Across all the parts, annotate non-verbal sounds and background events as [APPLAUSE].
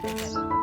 Thanks.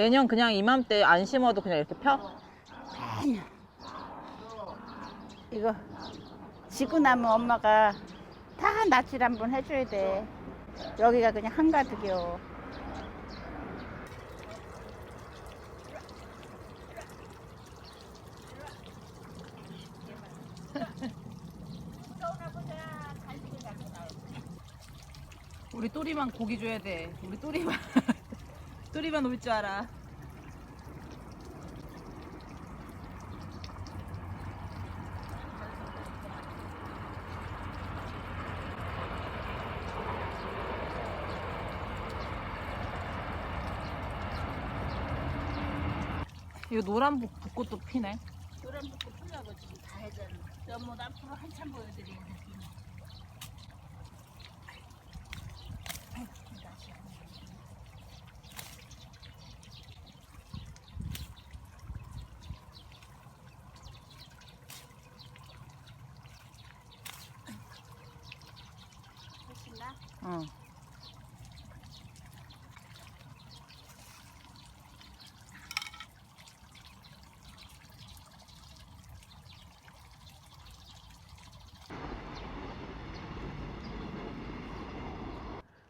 내년 그냥 이맘때 안 심어도 그냥 이렇게 펴? 이거 지고 나면 엄마가 다 낯질 한번 해줘야 돼. 여기가 그냥 한가득이요. 우리 또리만 고기 줘야 돼. 우리 또리만 [LAUGHS] 또리만 올 줄 알아. 이거 노란 붓- 붓꽃도 피네. 노란 붓고 풀려고 지금 다 해잖아. 너무 앞으로 한참 보여드리는데. 훨 나? 응.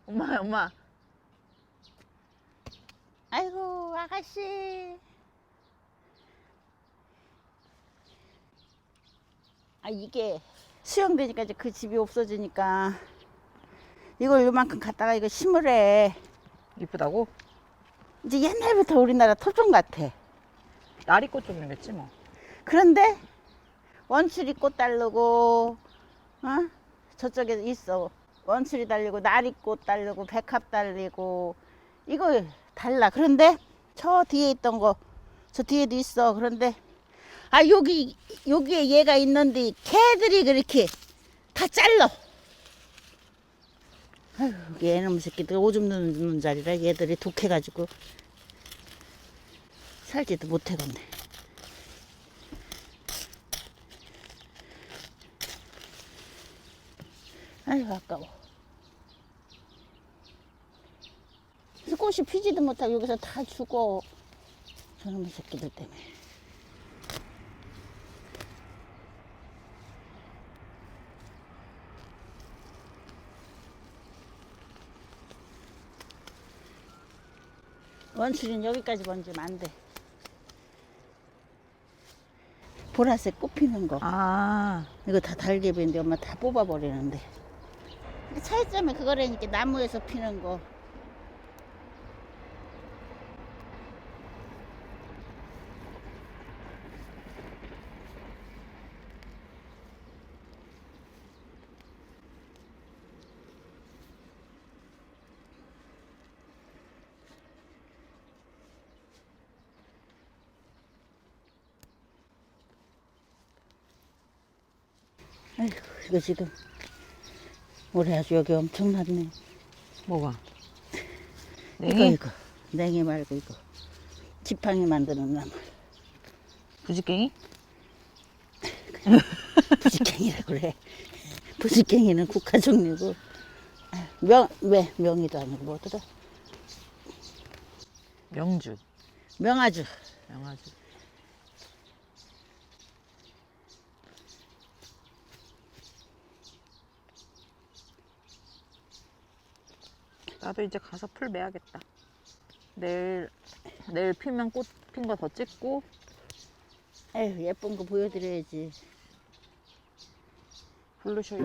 엄마, 엄마. 아이고 아가씨 아 이게 수영되니까 이제 그 집이 없어지니까 이걸 요만큼 갖다가 이거 심으래 이쁘다고? 이제 옛날부터 우리나라 토종 같아 나리꽃 쪽이겠지 뭐. 그런데 원추리 꽃 달르고 어? 저쪽에 있어 원추리 달리고 나리꽃 달리고 백합 달리고 이거 달라 그런데 저 뒤에 있던 거 저 뒤에도 있어 그런데 아 여기 여기에 얘가 있는데 개들이 그렇게 다 잘라 아유 얘놈 새끼들 오줌 누는 자리라 얘들이 독해가지고 살지도 못해겠네 아이고 아까워. 꽃이 피지도 못하고 여기서 다 죽어. 저놈의 새끼들 때문에. 원추리는 여기까지 번지면 안 돼. 보라색 꽃 피는 거. 아, 이거 다 달개비인데 엄마 다 뽑아버리는데. 차이점이 그거라니까 나무에서 피는 거. 아이고, 이거 지금 올해 아주 여기 엄청났네. 뭐가? 이거 이거 냉이 말고 이거 지팡이 만드는 나무 부지깽이? [LAUGHS] 부지깽이라 그래. 부지깽이는 국화 종류고 명 왜 명이도 아니고 뭐더라 명주. 명아주 명아주. 나도 이제 가서 풀 매야겠다. 내일 내일 피면 꽃 핀 거 더 찍고 에휴 예쁜 거 보여드려야지. 블루쇼